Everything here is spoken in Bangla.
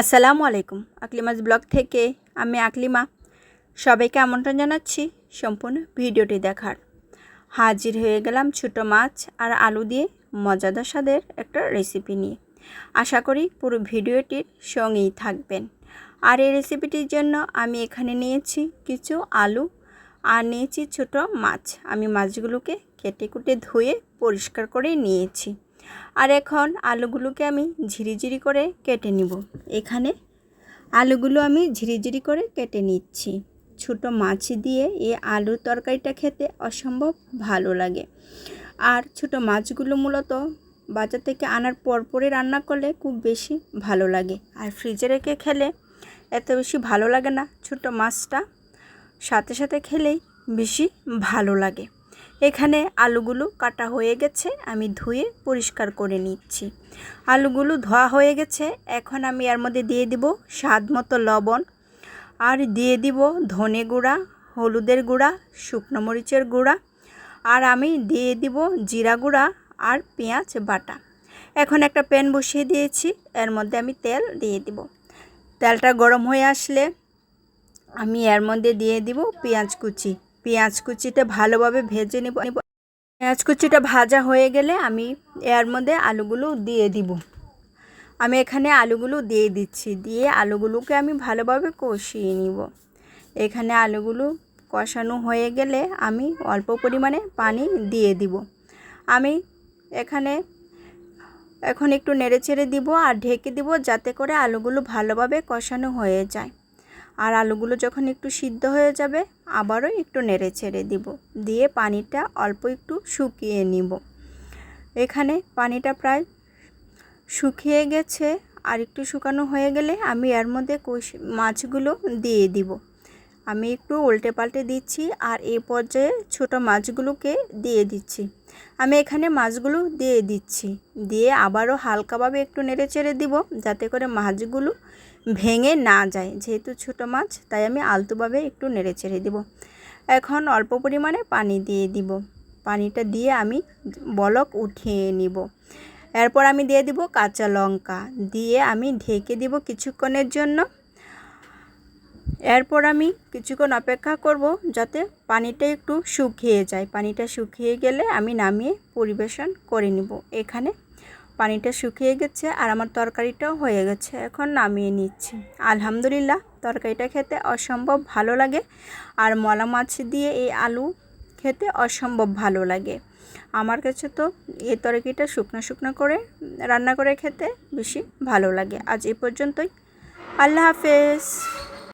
আসসালামু আলাইকুম আকলিমাজ ব্লগ থেকে আমি আকলিমা। সবাইকে আমন্ত্রণ জানাচ্ছি সম্পূর্ণ ভিডিওটি দেখার। হাজির হয়ে গেলাম ছোটো মাছ আর আলু দিয়ে মজাদার স্বাদের একটা রেসিপি নিয়ে। আশা করি পুরো ভিডিওটির সঙ্গেই থাকবেন। আর এই রেসিপিটির জন্য আমি এখানে নিয়েছি কিছু আলু আর নিয়েছি ছোট মাছ। আমি মাছগুলোকে কেটে কুটে ধুয়ে পরিষ্কার করে নিয়েছি। আর এখন আলুগুলোকে আমি ঝিরিঝিরি করে কেটে নিব। এখানে আলুগুলো আমি ঝিরিঝিরি করে কেটে নিচ্ছি। ছোটো মাছ দিয়ে এই আলুর তরকারিটা খেতে অসম্ভব ভালো লাগে। আর ছোটো মাছগুলো মূলত বাজার থেকে আনার পরপরই রান্না করলে খুব বেশি ভালো লাগে। আর ফ্রিজে রেখে খেলে এত বেশি ভালো লাগে না। ছোটো মাছটা সাথে সাথে খেলেই বেশি ভালো লাগে। এখানে আলুগুলো কাটা হয়ে গেছে, আমি ধুয়ে পরিষ্কার করে নিচ্ছি। আলুগুলো ধোয়া হয়ে গেছে, এখন আমি এর মধ্যে দিয়ে দিব স্বাদ মতো লবণ। আর দিয়ে দিব ধনে গুঁড়া, হলুদের গুঁড়া, শুকনো মরিচের গুঁড়া। আর আমি দিয়ে দিব জিরা গুঁড়া আর পেঁয়াজ বাটা। এখন একটা প্যান বসিয়ে দিয়েছি, এর মধ্যে আমি তেল দিয়ে দিব। তেলটা গরম হয়ে আসলে আমি এর মধ্যে দিয়ে দিব পেঁয়াজ কুচি। পেঁয়াজ কুচিটা ভালোভাবে ভেজে নেব। পেঁয়াজ কুচিটা ভাজা হয়ে গেলে আমি এর মধ্যে আলুগুলো দিয়ে দিব। আমি এখানে আলুগুলো দিয়ে দিচ্ছি, দিয়ে আলুগুলোকে আমি ভালোভাবে কষিয়ে নিব। এখানে আলুগুলো কষানো হয়ে গেলে আমি অল্প পরিমাণে পানি দিয়ে দিব। আমি এখানে এখন একটু নেড়ে চেড়ে দিব আর ঢেকে দিব যাতে করে আলুগুলো ভালোভাবে কষানো হয়ে যায়। আর আলুগুলো যখন একটু সিদ্ধ হয়ে যাবে, আবারও একটু নেড়ে ছেড়ে দিব। দিয়ে পানিটা অল্প একটু শুকিয়ে নিব। এখানে পানিটা প্রায় শুকিয়ে গেছে। আর একটু শুকানো হয়ে গেলে আমি এর মধ্যে মাছগুলো দিয়ে দিব। আমি একটু উল্টে পাল্টে দিচ্ছি আর এই পর্যায়ে ছোট মাছগুলোকে দিয়ে দিচ্ছি। আমি এখানে মাছগুলো দিয়ে দিচ্ছি। দিয়ে আবারও হালকাভাবে একটু নেড়ে চেড়ে দিব যাতে করে মাছগুলো ভেঙে না যায়। যেহেতু ছোটো মাছ, তাই আমি আলতোভাবে একটু নেড়ে চেড়ে দিব। এখন অল্প পরিমাণে পানি দিয়ে দিব। পানিটা দিয়ে আমি বলক উঠিয়ে নিব। এরপর আমি দিয়ে দিব কাঁচা লঙ্কা। দিয়ে আমি ঢেকে দিব কিছুক্ষণের জন্য। এরপর আমি কিছুক্ষণ অপেক্ষা করব যাতে পানিটা একটু শুকিয়ে যায়। পানিটা শুকিয়ে গেলে আমি নামিয়ে পরিবেশন করে নিব। এখানে পানিটা শুকিয়ে গেছে আর আমার তরকারিটাও হয়ে গেছে। এখন নামিয়ে নিচ্ছি। আলহামদুলিল্লাহ, তরকারিটা খেতে অসম্ভব ভালো লাগে আর মলা মাছ দিয়ে এই আলু খেতে অসম্ভব ভালো লাগে। আমার কাছে তো এই তরকারিটা শুকনো শুকনো করে রান্না করে খেতে বেশি ভালো লাগে। আজ এ পর্যন্তই। আল্লাহ হাফেজ।